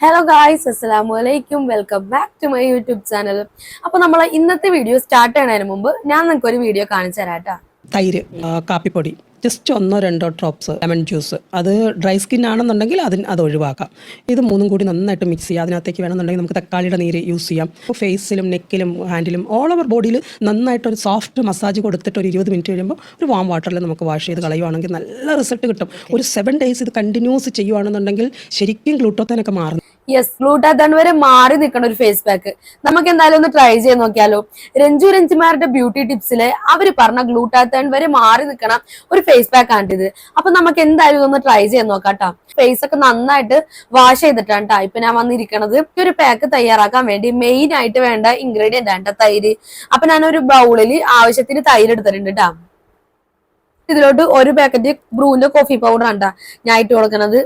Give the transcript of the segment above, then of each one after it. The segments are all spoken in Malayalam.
ഹലോ ഗായ്സ് അസ്സലാമു അലൈക്കും welcome back to my YouTube channel അപ്പൊ നമ്മൾ ഇന്നത്തെ വീഡിയോ സ്റ്റാർട്ട് ചെയ്യുന്നതിന് മുമ്പ് ഞാൻ നിങ്ങൾക്ക് ഒരു വീഡിയോ കാണിച്ചു തരാം. തൈര് കാപ്പിപ്പൊടി ജസ്റ്റ് ഒന്നോ രണ്ടോ ഡ്രോപ്സ് ലെമൺ ജ്യൂസ് അത് ഡ്രൈ സ്കിൻ ആണെന്നുണ്ടെങ്കിൽ അതിന് അത് ഒഴിവാക്കാം. ഇത് മൂന്നും കൂടി നന്നായിട്ട് മിക്സ് ചെയ്യുക. അതിനകത്തേക്ക് വേണമെന്നുണ്ടെങ്കിൽ നമുക്ക് തക്കാളിയുടെ നീര് യൂസ് ചെയ്യാം. ഫേസിലും നെക്കിലും ഹാൻഡിലും ഓൾ ഓവർ ബോഡിയിൽ നന്നായിട്ട് ഒരു സോഫ്റ്റ് മസാജ് കൊടുത്തിട്ട് ഒരു ഇരുപത് മിനിറ്റ് കഴിയുമ്പോൾ ഒരു വാം വാട്ടറിൽ നമുക്ക് വാഷ് ചെയ്ത് കളയുവാണെങ്കിൽ നല്ല റിസൾട്ട് കിട്ടും. ഒരു സെവൻ ഡേയ്സ് ഇത് കണ്ടിന്യൂസ് ചെയ്യുവാണെന്നുണ്ടെങ്കിൽ ശരിക്കും ഗ്ലൂട്ടോത്തനൊക്കെ മാറും. യെസ് ഗ്ലൂട്ടാത്തൺ വരെ മാറി നിൽക്കുന്ന ഒരു ഫേസ് പാക്ക് നമുക്ക് എന്തായാലും ഒന്ന് ട്രൈ ചെയ്ത് നോക്കിയാലോ. രഞ്ജു രഞ്ജിമാരുടെ ബ്യൂട്ടി ടിപ്സിൽ അവർ പറഞ്ഞ ഗ്ലൂട്ടാത്തൺ വരെ മാറി നിൽക്കണ ഒരു ഫേസ് പാക്ക് ആണ് ഇത് അപ്പൊ നമുക്ക് എന്തായാലും ഒന്ന് ട്രൈ ചെയ്ത് നോക്കാട്ടോ. ഫേസ് ഒക്കെ നന്നായിട്ട് വാഷ് ചെയ്തിട്ടാണ് കേട്ടോ ഇപ്പൊ ഞാൻ വന്നിരിക്കണത്. ഒരു പാക്ക് തയ്യാറാക്കാൻ വേണ്ടി മെയിൻ ആയിട്ട് വേണ്ട ഇൻഗ്രീഡിയന്റ് ആണ് തൈര്. അപ്പൊ ഞാൻ ഒരു ബൗളിൽ ആവശ്യത്തിന് തൈര് എടുത്തിട്ടുണ്ട് ട്ടാ. ഇതിലോട്ട് ഒരു പാക്കറ്റ് ബ്രൂവിന്റെ കോഫി പൗഡർ ആണ് ഞാൻ ഇട്ട് കൊടുക്കണത്.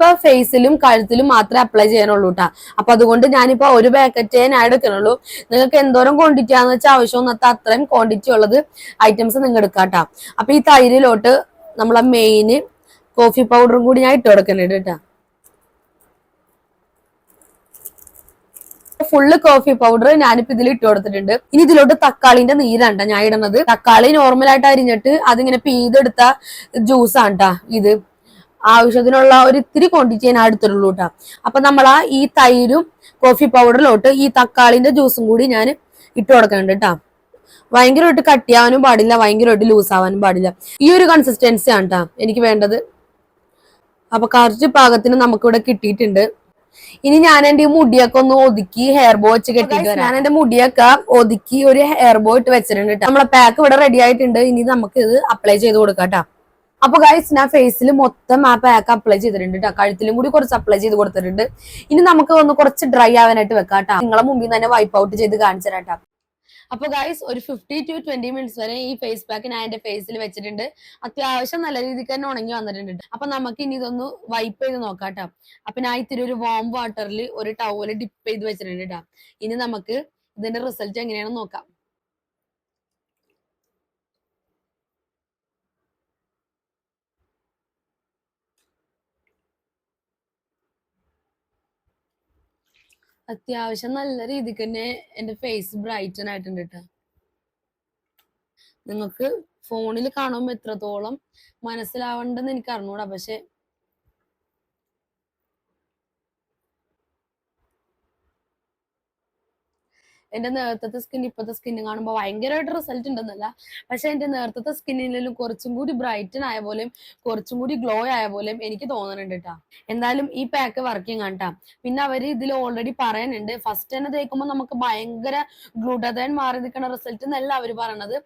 ഇപ്പൊ ഫേസിലും കഴുത്തിലും മാത്രമേ അപ്ലൈ ചെയ്യാനുള്ളൂ കേട്ടോ അപ്പൊ അതുകൊണ്ട് ഞാനിപ്പോ ഒരു പാക്കറ്റ് ഞാൻ എടുക്കണുള്ളൂ നിങ്ങൾക്ക് എന്തോരം ക്വാണ്ടിറ്റി ആണെന്ന് വെച്ചാൽ ആവശ്യം അത്രയും ക്വാണ്ടിറ്റി ഉള്ളത് ഐറ്റംസ് നിങ്ങൾ എടുക്കാം കേട്ടോ അപ്പൊ ഈ തൈരിലോട്ട് നമ്മളെ മെയിന് കോഫി പൗഡറും കൂടി ഞാൻ ഇട്ട് കൊടുക്കുന്നുണ്ട് കേട്ടോ ഫുള്ള് കോഫി പൗഡർ ഞാനിപ്പോ ഇതിൽ ഇട്ട് കൊടുത്തിട്ടുണ്ട്. ഇനി ഇതിലോട്ട് തക്കാളിന്റെ നീരാണ്ട ഞാൻ ഇടുന്നത്. തക്കാളി നോർമൽ ആയിട്ട് അരിഞ്ഞിട്ട് അതിങ്ങനെ പീതെടുത്ത ജ്യൂസ് ആണ്ടാ ഇത്. ആവശ്യത്തിനുള്ള ഒരു ഇത്തിരി ക്വാണ്ടിറ്റി ഞാൻ എടുത്തിട്ടുള്ളൂ കേട്ടോ അപ്പൊ നമ്മൾ ആ ഈ തൈരും കോഫി പൗഡറിലോട്ട് ഈ തക്കാളിന്റെ ജ്യൂസും കൂടി ഞാൻ ഇട്ട് കൊടുക്കുന്നുണ്ട് കേട്ടോ ഭയങ്കരമായിട്ട് കട്ടിയാവാനും പാടില്ല ഭയങ്കരമായിട്ട് ലൂസ് ആവാനും പാടില്ല ഈ ഒരു കൺസിസ്റ്റൻസി ആണ് കേട്ടോ എനിക്ക് വേണ്ടത് അപ്പൊ കറച്ച് പാകത്തിന് നമുക്കിവിടെ കിട്ടിയിട്ടുണ്ട് ഇനി ഞാൻ എന്റെ ഈ മുടിയൊക്കെ ഒന്ന് ഒതുക്കി ഹെയർ ബോ വെച്ച് കെട്ടിട്ട്. ഞാൻ എന്റെ മുടിയൊക്കെ ഒതുക്കി ഒരു ഹെയർ ബോ ഇട്ട് വെച്ചിട്ടുണ്ട് ട്ടോ. നമ്മളെ പാക്ക് ഇവിടെ റെഡി ആയിട്ടുണ്ട് ഇനി നമുക്ക് ഇത് അപ്ലൈ ചെയ്ത് കൊടുക്കാം ട്ടോ. അപ്പൊ ഗൈസ് ഞാൻ ഫേസിൽ മൊത്തം ആ പാക്ക് അപ്ലൈ ചെയ്തിട്ടുണ്ട് കേട്ടോ കഴുത്തിലും കൂടി കുറച്ച് അപ്ലൈ ചെയ്ത് കൊടുത്തിട്ടുണ്ട്. ഇനി നമുക്ക് ഒന്ന് കുറച്ച് ഡ്രൈ ആവാനായിട്ട് വെക്കാം കേട്ടോ നിങ്ങളെ മുമ്പിൽ തന്നെ വൈപ്പ് ഔട്ട് ചെയ്ത് കാണിച്ചു തരാം. അപ്പൊ ഗൈസ് ഒരു ഫിഫ്റ്റി ടു ട്വന്റി മിനിറ്റ്സ് വരെ ഈ ഫേസ് പാക്ക് ഞാൻ എന്റെ ഫേസിൽ വെച്ചിട്ടുണ്ട്. അത്യാവശ്യം നല്ല രീതിക്ക് തന്നെ ഉണങ്ങി വന്നിട്ടുണ്ട് അപ്പൊ നമുക്ക് ഇനി ഇതൊന്ന് വൈപ്പ് ചെയ്ത് നോക്കാം കേട്ടോ അപ്പൊ ഞാൻ ഇത്തിരി ഒരു വാം വാട്ടറിൽ ഒരു ടവൽ ഡിപ്പ് ചെയ്ത് വെച്ചിട്ടുണ്ട് കേട്ടോ ഇനി നമുക്ക് ഇതിന്റെ റിസൾട്ട് എങ്ങനെയാണെന്ന് നോക്കാം. അത്യാവശ്യം നല്ല രീതിക്ക് തന്നെ എന്റെ ഫേസ് ബ്രൈറ്റൻ ആയിട്ടുണ്ട് കേട്ടോ നിങ്ങൾക്ക് ഫോണിൽ കാണുമ്പോൾ എത്രത്തോളം മനസ്സിലാവണ്ടെന്ന് എനിക്ക് അറിഞ്ഞൂടാ. പക്ഷെ എന്റെ നേരത്തെ സ്കിൻ ഇപ്പോഴത്തെ സ്കിന്ന് കാണുമ്പോൾ ഭയങ്കരമായിട്ട് റിസൾട്ട് ഉണ്ടെന്നല്ല. പക്ഷെ എന്റെ നേരത്തെ സ്കിന്നിലും കുറച്ചും കൂടി ബ്രൈറ്റൻ ആയ പോലെയും കുറച്ചും കൂടി ഗ്ലോ ആയ പോലെയും എനിക്ക് തോന്നുന്നുണ്ട് കേട്ടാ എന്തായാലും ഈ പാക്ക് വർക്കിംഗ് ആണ് ട്ടാ പിന്നെ അവർ ഇതിൽ ഓൾറെഡി പറയുന്നുണ്ട്. ഫസ്റ്റ് തന്നെ തേക്കുമ്പോൾ നമുക്ക് ഭയങ്കര ഗ്ലൂട്ടാതൈൻ മാറി നിൽക്കുന്ന റിസൾട്ട് എന്നല്ല അവർ പറയണത്.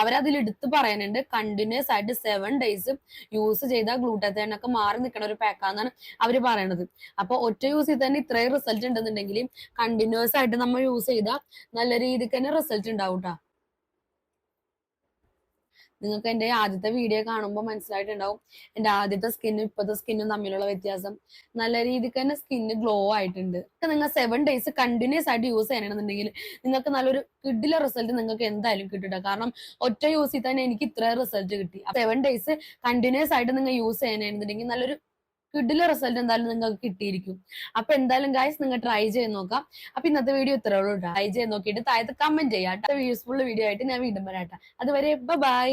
അവരതിൽ എടുത്ത് പറയുന്നുണ്ട്. കണ്ടിന്യൂസ് ആയിട്ട് സെവൻ ഡേയ്സ് യൂസ് ചെയ്താൽ ഗ്ലൂട്ടാതൈൻ ഒക്കെ മാറി നിൽക്കുന്ന ഒരു പാക്കാന്നാണ് അവർ പറയണത്. അപ്പൊ ഒറ്റ യൂസ് ചെയ്ത് തന്നെ ഇത്രയും റിസൾട്ട് ഉണ്ടെന്നുണ്ടെങ്കിൽ കണ്ടിന്യൂസ് ആയിട്ട് നമ്മൾ യൂസ് ചെയ്താൽ നല്ല രീതിക്ക് തന്നെ റിസൾട്ട് ഉണ്ടാവും കേട്ടോ നിങ്ങൾക്ക് എന്റെ ആദ്യത്തെ വീഡിയോ കാണുമ്പോൾ മനസ്സിലായിട്ടുണ്ടാവും. എന്റെ ആദ്യത്തെ സ്കിന്നും ഇപ്പോഴത്തെ സ്കിന്നും തമ്മിലുള്ള വ്യത്യാസം. നല്ല രീതിക്ക് തന്നെ സ്കിന്ന് ഗ്ലോ ആയിട്ടുണ്ട്. നിങ്ങൾ സെവൻ ഡേയ്സ് കണ്ടിന്യൂസ് ആയിട്ട് യൂസ് ചെയ്യണമെന്നുണ്ടെങ്കിൽ നിങ്ങൾക്ക് നല്ലൊരു കിഡിലെ റിസൾട്ട് നിങ്ങൾക്ക് എന്തായാലും കിട്ടും കാരണം ഒറ്റ യൂസ് ചെയ്ത് തന്നെ എനിക്ക് ഇത്ര റിസൾട്ട് കിട്ടി. സെവൻ ഡേയ്സ് കണ്ടിന്യൂസ് ആയിട്ട് നിങ്ങൾ യൂസ് ചെയ്യണമെന്നുണ്ടെങ്കിൽ നല്ലൊരു കിഡിലെ റിസൾട്ട് എന്തായാലും നിങ്ങൾക്ക് കിട്ടിയിരിക്കും. അപ്പൊ എന്തായാലും ഗൈസ് നിങ്ങൾ ട്രൈ ചെയ്ത് നോക്കാം. അപ്പൊ ഇന്നത്തെ വീഡിയോ ഇത്രയുള്ളൂ ട്രൈ ചെയ്ത് നോക്കിയിട്ട് താഴത്ത് കമന്റ് ചെയ്യാം യൂസ്ഫുൾ വീഡിയോ ആയിട്ട് ഞാൻ വീണ്ടും വരാട്ടെ അതുവരെ ബൈ